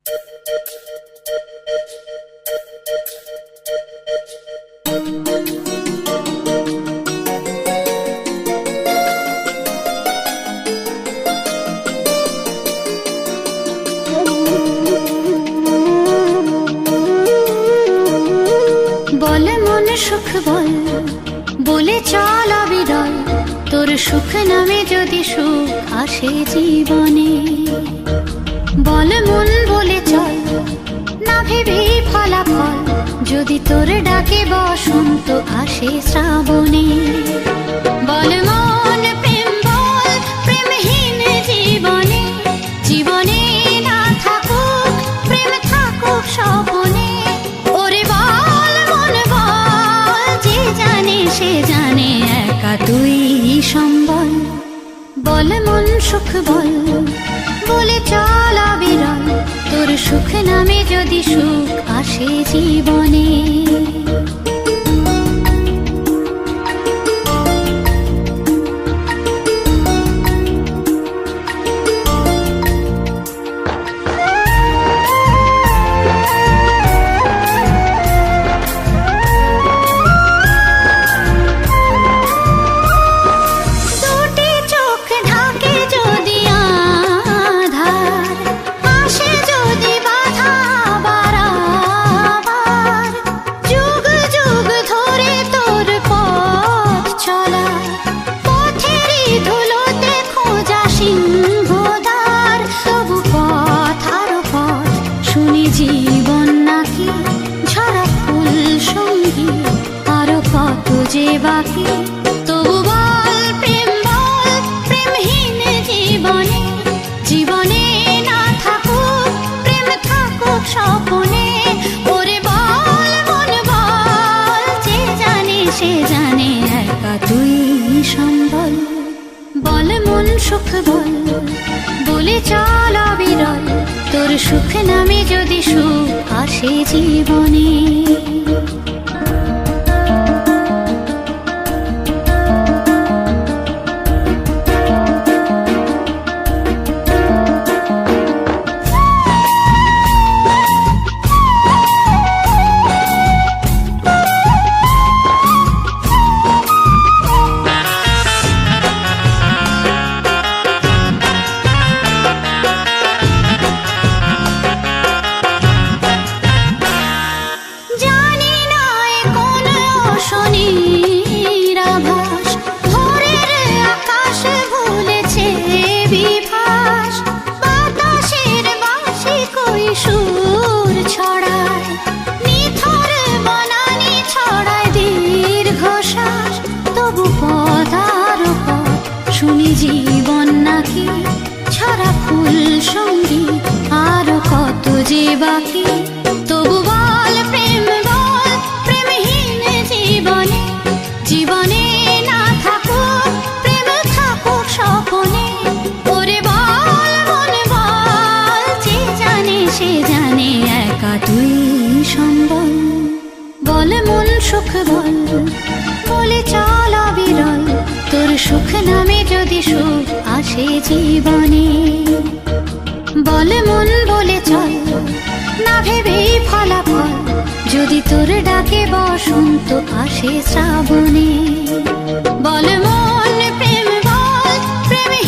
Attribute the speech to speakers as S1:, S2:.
S1: বল মন সুখ বল, বলে চল অবিরল। তোর সুখ নামে যদি সুখ আসে জীবনে। বল মন না ভেবেই ফলাফল, যদি তোর ডাকে বসন্ত আসে শ্রাবণে। বল মন প্রেম বল, প্রেমহীন জীবনে। জীবনে না থাকুক, প্রেম থাকুক স্বপনে। ওরে বল, মন বল, যে জানে সে জানে, একা তুই সম্বল। বল মন সুখ বল, বলে চল অবিরল। তোর সুখ নামে যদি যে বাকি, তবু বল প্রেম বল, প্রেমহীন জীবনে জীবনে না থাকুক, প্রেম থাকুক স্বপনে, ওরে বল মন বল, যে জানে সে জানে, একা তুই সম্বল। বল মন সুখ বল, বলে চল অবিরল, তোর সুখ নামে যদি সুখ আসে জীবনে। বল মন সুখ বল, বলে চল বিরল তোর সুখ নামে যদি সুখ আসে জীবনে। বল মন বলে চল, না ভেবেই ফলাফল। যদি তোর ডাকে বসন্ত আসে শ্রাবণে।